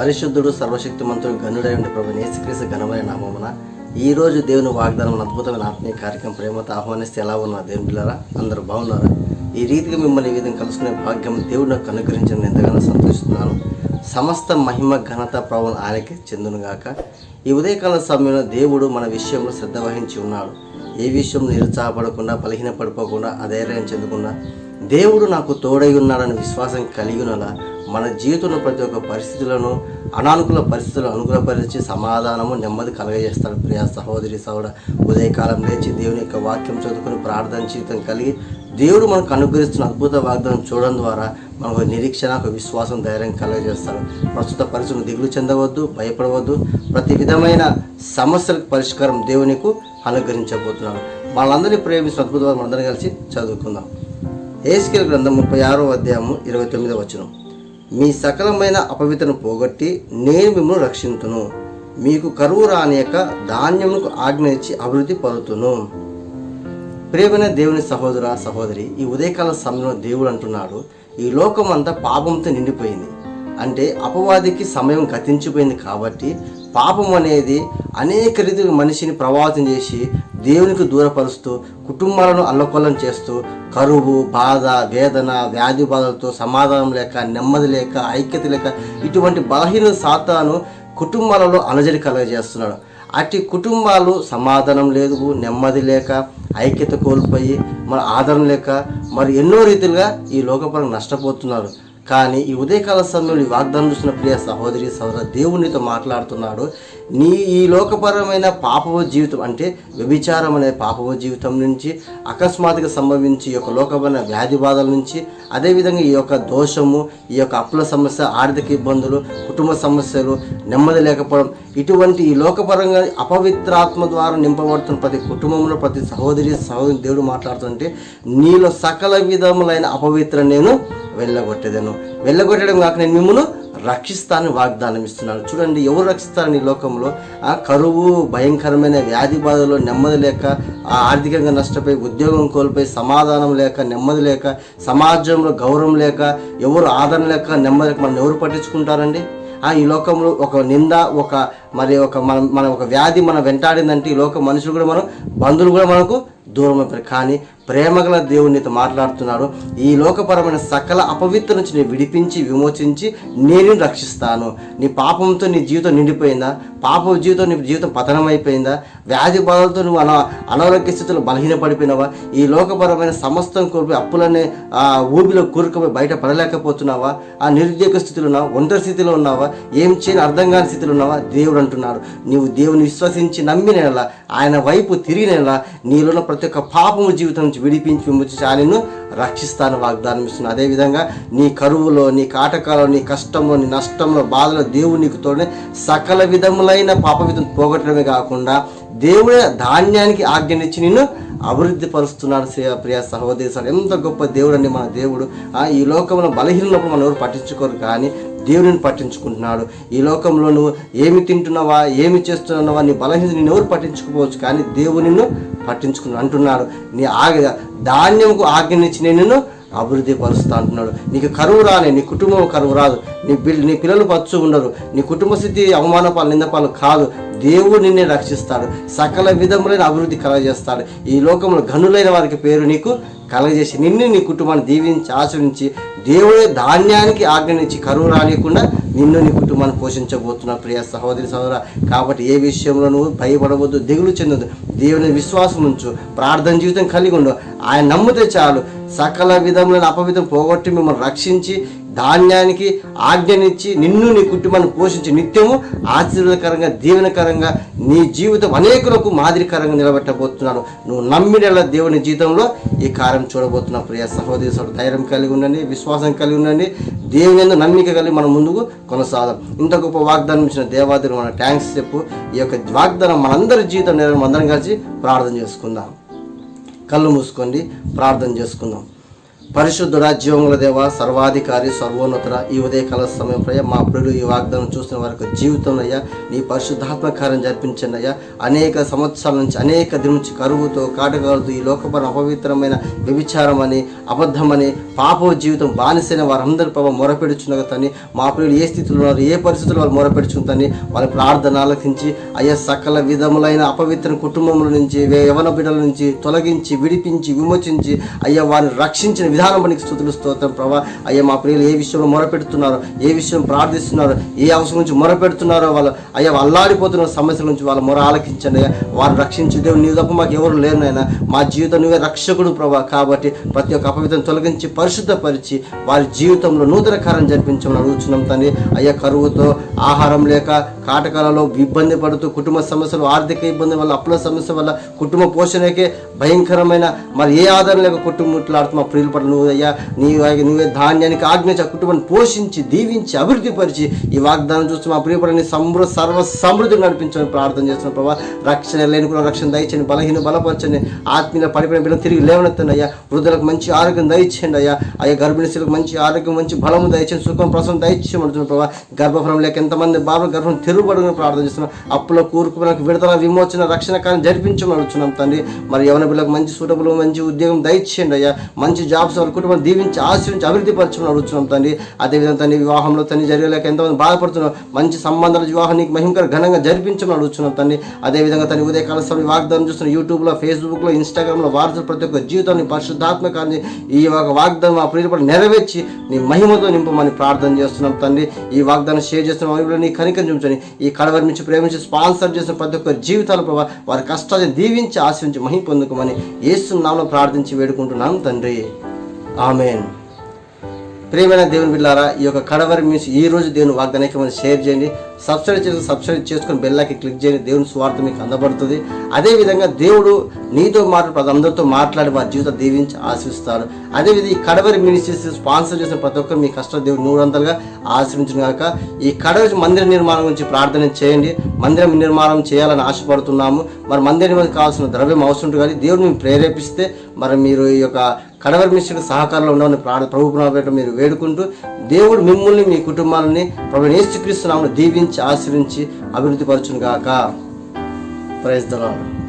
పరిశుద్ధుడు సర్వశక్తిమంతుడు ఉండే ప్రభు నేసుక్రీస్తు ఘనమైన నామమున ఈ రోజు దేవుని వాగ్దానం అద్భుతమైన ఆత్మీయ కార్యక్రమం ప్రేమతో ఆహ్వానిస్తే ఎలా ఉన్నారు దేవుని పిల్లరా అందరూ బాగున్నారా? ఈ రీతిగా మిమ్మల్ని ఈ విధంగా కలుసుకునే భాగ్యం దేవుడు నాకు అనుగ్రహించడం ఎంతగానో సంతోషిస్తున్నాను. సమస్త మహిమ ఘనత ప్రభావం ఆయనకి చెందునుగాక ఈ ఉదయకాల సమయంలో దేవుడు మన విషయంలో శ్రద్ధ వహించి ఉన్నాడు. ఏ విషయం నిరుత్సాహపడకుండా బలహీన పడిపోకుండా అధైర్యం చెందకుండా దేవుడు నాకు తోడై ఉన్నాడని విశ్వాసం కలిగి మన జీవితంలో ప్రతి ఒక్క పరిస్థితులను అనానుకూల పరిస్థితులను అనుకూలపరిచి సమాధానము నెమ్మది కలగజేస్తాడు ప్రియా సహోదరి సహోడ ఉదయకాలం లేచి దేవుని యొక్క వాక్యం చదువుకుని ప్రార్థన జీవితం కలిగి దేవుడు మనకు అనుగ్రహిస్తున్న అద్భుత వాగ్దానం చూడడం ద్వారా మనకు నిరీక్షణ ఒక విశ్వాసం ధైర్యం కలగజేస్తాడు. ప్రస్తుత పరిస్థితులు దిగులు చెందవద్దు భయపడవద్దు. ప్రతి విధమైన సమస్యలకు పరిష్కారం దేవునికి అనుగ్రహించబోతున్నాడు వాళ్ళందరినీ ప్రేమిస్తున్న అద్భుత మనందరం కలిసి చదువుకుందాం. ఏస్కేల్ గ్రంథం ముప్పై ఆరో అధ్యాయము ఇరవై తొమ్మిదో వచనం. మీ సకలమైన అపవిత్రను పోగొట్టి నేను మిమ్మల్ని రక్షింతును మీకు కరువు రానియక ధాన్యములకు ఆజ్ఞ ఇచ్చి అభివృద్ధి పరుతును. ప్రేమైన దేవుని సహోదర సహోదరి ఈ ఉదయకాల సమయంలో దేవుడు అంటున్నాడు ఈ లోకం అంతా పాపంతో నిండిపోయింది. అంటే అపవాదికి సమయం గతించిపోయింది కాబట్టి పాపం అనేది అనేక రీతిగా మనిషిని ప్రభావితం చేసి దేవునికి దూరపరుస్తూ కుటుంబాలను అల్లకొల్లం చేస్తూ కరువు బాధ వేదన వ్యాధి బాధలతో సమాధానం లేక నెమ్మది లేక ఐక్యత లేక ఇటువంటి బలహీన సాతాను కుటుంబాలలో అలజడి కలగజేస్తున్నాడు. అట్టి కుటుంబాలు సమాధానం లేదు నెమ్మది లేక ఐక్యత కోల్పోయి మన ఆదరణ లేక మరి ఎన్నో రీతిలుగా ఈ లోకపరంగా నష్టపోతున్నారు. కానీ ఈ ఉదయకాల సమయంలో వాగ్దానం చూసిన ప్రియ సహోదరి సహోదర దేవునితో మాట్లాడుతున్నాడు. నీ ఈ లోకపరమైన పాపవ జీవితం అంటే వ్యభిచారం అనే పాపవ జీవితం నుంచి అకస్మాత్తుగా సంభవించి ఈ యొక్క లోకమైన వ్యాధి బాధల నుంచి అదేవిధంగా ఈ యొక్క దోషము ఈ యొక్క అప్పుల సమస్య ఆర్థిక ఇబ్బందులు కుటుంబ సమస్యలు నెమ్మది లేకపోవడం ఇటువంటి ఈ లోకపరంగా అపవిత్రాత్మ ద్వారా నింపబడుతున్న ప్రతి కుటుంబంలో ప్రతి సహోదరి సహోదరి దేవుడు మాట్లాడుతుంటే నీలో సకల విధములైన అపవిత్ర నేను వెళ్ళగొట్టేదను. వెళ్ళగొట్టడం కాక నేను మిమ్మల్ని రక్షిస్తానని వాగ్దానం ఇస్తున్నాను. చూడండి ఎవరు రక్షిస్తారని ఈ లోకంలో? ఆ కరువు భయంకరమైన వ్యాధి బాధలో నెమ్మది లేక ఆ ఆర్థికంగా నష్టపోయి ఉద్యోగం కోల్పోయి సమాధానం లేక నెమ్మది లేక సమాజంలో గౌరవం లేక ఎవరు ఆదరణ లేక నెమ్మది లేక మనం ఎవరు పట్టించుకుంటారండి? ఆ ఈ లోకంలో ఒక నింద ఒక మరి ఒక మన మన ఒక వ్యాధి మనం వెంటాడిందంటే ఈ లోక మనుషులు కూడా మనం బంధువులు కూడా మనకు దూరం అయిపోయారు. కానీ ప్రేమగల దేవుడు నీతో మాట్లాడుతున్నాడు ఈ లోకపరమైన సకల అపవిత్ర నుంచి నేను విడిపించి విమోచించి నేను రక్షిస్తాను. నీ పాపంతో నీ జీవితం నిండిపోయిందా? పాప జీవితం నీ జీవితం పతనమైపోయిందా? వ్యాధి బాధలతో నువ్వు అన అనారోగ్య స్థితిలో బలహీనపడిపోయినావా? ఈ లోకపరమైన సమస్తం కోల్పోయి అప్పులనే ఆ ఊబిలో కూరుకుపోయి బయట పడలేకపోతున్నావా? ఆ నిరుద్యోగ స్థితిలో ఉన్నావా? ఒంటరి స్థితిలో ఉన్నావా? ఏం చేయని అర్థం కాని స్థితిలో ఉన్నావా? దేవుడు అంటున్నాడు. నీవు దేవుని విశ్వసించి నమ్మిన ఆయన వైపు తిరిగిన నీలో ఉన్న ప్రతి ఒక్క పాపము జీవితం నుంచి విడిపించి విమోచించి ఆయనను రక్షిస్తాను వాగ్దానం ఇస్తున్నాను అదేవిధంగా నీ కరువులో నీ కాటకాలో నీ కష్టంలో నీ నష్టంలో బాధలో దేవుడు నీకు తోడే సకల విధములైన పాపవిధం పోగొట్టడమే కాకుండా దేవుడే ధాన్యానికి ఆజ్ఞనిచ్చి నిన్ను అభివృద్ధి పరుస్తున్నాడు శ్రీ- ప్రియ సహోదరి ఎంత గొప్ప దేవుడు అండి మన దేవుడు. ఆ, ఈ లోకంలో బలహీనప్పుడు మనం ఎవరు పట్టించుకోరు కానీ దేవుడిని పట్టించుకుంటున్నాడు. ఈ లోకంలో నువ్వు ఏమి తింటున్నావా ఏమి చేస్తున్నావా నీ బలహీన నేను ఎవరు పట్టించుకోవచ్చు కానీ దేవుడు నిన్ను పట్టించుకుని అంటున్నాడు నీ ఆగ ధాన్యంకు ఆజ్ఞనిచ్చి నేను అభివృద్ధి పరుస్తా అంటున్నాడు. నీకు కరువు రాలే నీ కుటుంబం కరువు రాదు. నీ పిల్ల నీ పిల్లలు పచ్చు ఉండరు. నీ కుటుంబ స్థితి అవమానపాలు నిందపాలు కాదు. దేవుడు నిన్నే రక్షిస్తాడు. సకల విధములైన అభివృద్ధి కలగజేస్తాడు. ఈ లోకంలో గనులైన వారికి పేరు నీకు కలగజేసి నిన్ను నీ కుటుంబాన్ని దీవించి ఆచరించి దేవుడే ధాన్యానికి ఆజ్ఞనించి కరువు రానియకుండా నిన్ను నీ కుటుంబాన్ని పోషించబోతున్నాడు. ప్రియ సహోదరి సహోదర కాబట్టి ఏ విషయంలో నువ్వు భయపడవద్దు దిగులు చెందదు దేవుని విశ్వాసం ఉంచు ప్రార్థన జీవితం కలిగి ఉండు. ఆయన నమ్మితే చాలు. సకల విధములైన అపవిధం పోగొట్టి మిమ్మల్ని రక్షించి ధాన్యానికి ఆజ్ఞనిచ్చి నిన్ను నీ కుటుంబాన్ని పోషించి నిత్యము ఆశీర్వదకరంగా దీవెనకరంగా నీ జీవితం అనేకులకు మాదిరికరంగా నిలబెట్టబోతున్నాను. నువ్వు నమ్మిన దేవుని జీవితంలో ఈ కార్యం చూడబోతున్నావు. ప్రియ సహోదరి ధైర్యం కలిగి ఉండండి విశ్వాసం కలిగి ఉండండి. దేవుని ఎందుకు నమ్మిక కలిగి మనం ముందుకు కొనసాగం ఇంత గొప్ప వాగ్దానం ఇచ్చిన దేవాదేవుడు మన థ్యాంక్స్ చెప్పు. ఈ యొక్క వాగ్దానం మనందరి జీవితం నెరవేరు అందరం కలిసి ప్రార్థన చేసుకుందాం. కళ్ళు మూసుకోండి ప్రార్థన చేసుకుందాం. పరిశుద్ధుడ జీవముల దేవ సర్వాధికారి సర్వోన్నతుడ ఈ ఉదయకాల సమయం ప్రయ మా ప్రియులు ఈ వాగ్దానం చూస్తున్న వారికి జీవితం అయ్యా నీ పరిశుద్ధాత్మకారం జరిపించండి అయ్యా అనేక సంవత్సరాల నుంచి అనేక దిన నుంచి కరువుతో కాటకాలతో ఈ లోకపర అపవిత్రమైన వ్యభిచారం అని అబద్ధమని పాప జీవితం బానిసైన వారందరి ప్రభావ మొరపెడుచున్నగా తని మా ప్రియులు ఏ స్థితిలో ఉన్నారు ఏ పరిస్థితుల్లో వాళ్ళు మొరపెడుచుందని వాళ్ళ ప్రార్థన ఆలకించి అయ్యా సకల విధములైన అపవిత్ర కుటుంబముల నుంచి వే- యవన బిడ్డల నుంచి తొలగించి విడిపించి విమోచించి అయ్యా వారిని రక్షించిన విధానం పనికి స్థుతులు స్తోత్రం ప్రభా. అయ్యా మా ప్రియులు ఏ విషయంలో మొరపెడుతున్నారో ఏ విషయం ప్రార్థిస్తున్నారో ఏ అవసరం నుంచి మొరపెడుతున్నారో వాళ్ళు అయ్యా అల్లాడిపోతున్న సమస్యల నుంచి వాళ్ళ మొర ఆలకించండి అయ్యా. వారు రక్షించే దేవుడు నీ తప్ప మాకు ఎవరు లేరునైనా మా జీవితం నువ్వే రక్షకుడు ప్రభా. కాబట్టి ప్రతి ఒక్క అపవిత్రం తొలగించి పరిశుద్ధపరిచి వారి జీవితంలో నూతన కారం జరిపించమని అడుగుతున్నాం తండ్రి. అయ్యా కరువుతో ఆహారం లేక కాటకాలలో ఇబ్బంది పడుతూ కుటుంబ సమస్యలు ఆర్థిక ఇబ్బంది వల్ల అప్పుల సమస్య వల్ల కుటుంబ పోషణకే భయంకరమైన మరి ఏ ఆధారం లేక కుటుంబం ముట్లాడుతూ మా ప్రియుల పట్ల నువ్వు అయ్యా నీ నువ్వే ధాన్యానికి ఆజ్ఞించి ఆ కుటుంబాన్ని పోషించి దీవించి అభివృద్ధి పరిచి ఈ వాగ్దానం చూస్తూ మా ప్రియపడని సమృ సర్వ సమృద్ధిని నడిపించమని ప్రార్థన చేస్తున్న ప్రభావ రక్షణ లేని కూడా రక్షణ దయచండి బలహీన బలపరచండి. ఆత్మీయ పడిపోయిన బిడ్డలు తిరిగి లేవనెత్తండి అయ్యా. వృద్ధులకు మంచి ఆరోగ్యం దయచేయండి అయ్యా. అయ్యా గర్భిణీ స్త్రీలకు మంచి ఆరోగ్యం మంచి బలము దయచేయండి సుఖం ప్రసం దయచేయమంటున్న ప్రభావ గర్భఫలం లేక ఎంతమంది బాబు గర్భం తిరుగుబడుకుని ప్రార్థన చేస్తున్నాం. అప్పుల కూరుకులకు విడుదల విమోచన రక్షణ కార్యం జరిపించమని అడుగుతున్నాం తండ్రి. మరి యవన బిడ్డలకు మంచి సూటబుల్ మంచి ఉద్యోగం దయచేయండి అయ్యా. మంచి జాబ్స్ వారి కుటుంబం దీవించి ఆశ్రయించి అభివృద్ధి పరచమని అడుగుతున్నాం తండ్రి. అదేవిధంగా తండ్రి వివాహంలో తండ్రి జరగలేక ఎంతమంది బాధపడుతున్నాం మంచి సంబంధాల వివాహం నీకు మహిమకర ఘనంగా జరిపించమని అడుగుతున్నాం తండ్రి. అదేవిధంగా తన ఉదయకాల సమయం వాగ్దానం చూస్తున్న యూట్యూబ్లో ఫేస్బుక్లో ఇన్స్టాగ్రామ్లో వార్తలు ప్రతి ఒక్క జీవితాన్ని పరిశుద్ధాత్మకాన్ని ఈ యొక్క వాగ్దానం మా ప్రియపడి నెరవేర్చి నీ మహిమతో నింపమని ప్రార్థన చేస్తున్నాం తండ్రి. ఈ వాగ్దానం షేర్ చేస్తున్న వారిలో నీ కనికం చూపించని ఈ కడవరి నుంచి ప్రేమించి స్పాన్సర్ చేసిన ప్రతి ఒక్క జీవితాల ప్రభావ వారి కష్టాన్ని దీవించి ఆశ్రయించి మహిం పొందుకోమని నామలో ప్రార్థించి వేడుకుంటున్నాం తండ్రి. ఆమెన్. ప్రియమైన దేవుని బిడ్డారా ఈ యొక్క కడవరి మీన్స్ ఈ రోజు దేవుని వాగ్దానానికి మనం షేర్ చేయండి. సబ్స్క్రైబ్ చేసి సబ్స్క్రైబ్ చేసుకొని బెల్లాకి క్లిక్ చేయండి. దేవుని స్వార్థ మీకు అందబడుతుంది. అదేవిధంగా దేవుడు నీతో మాట్లాడు అందరితో మాట్లాడి వారి జీవితం దీవించి ఆశిస్తారు అదేవిధంగా ఈ కడవరి మినిస్ట్రీస్ స్పాన్సర్ చేసిన ప్రతి ఒక్కరు మీ కష్టం దేవుడు నూరంతలుగా ఆశ్రయించిన కాక ఈ కడవరి మందిర నిర్మాణం గురించి ప్రార్థన చేయండి. మందిరం నిర్మాణం చేయాలని ఆశపడుతున్నాము. మరి మందిరం కావాల్సిన ద్రవ్యం అవసరం ఉంటుంది కానీ దేవుడు మేము ప్రేరేపిస్తే మరి మీరు ఈ యొక్క కడవరి మిస్టర్ సహకారంలో ఉండమని ప్రాణ ప్రభు ప్రభు మీరు వేడుకుంటూ దేవుడు మిమ్మల్ని మీ కుటుంబాలని ప్రభు నేర్చుక్రీస్తున్నామని దీవించి ఆశ్రయించి అభివృద్ధి పరచును గాక ప్రైజ్ దలాడు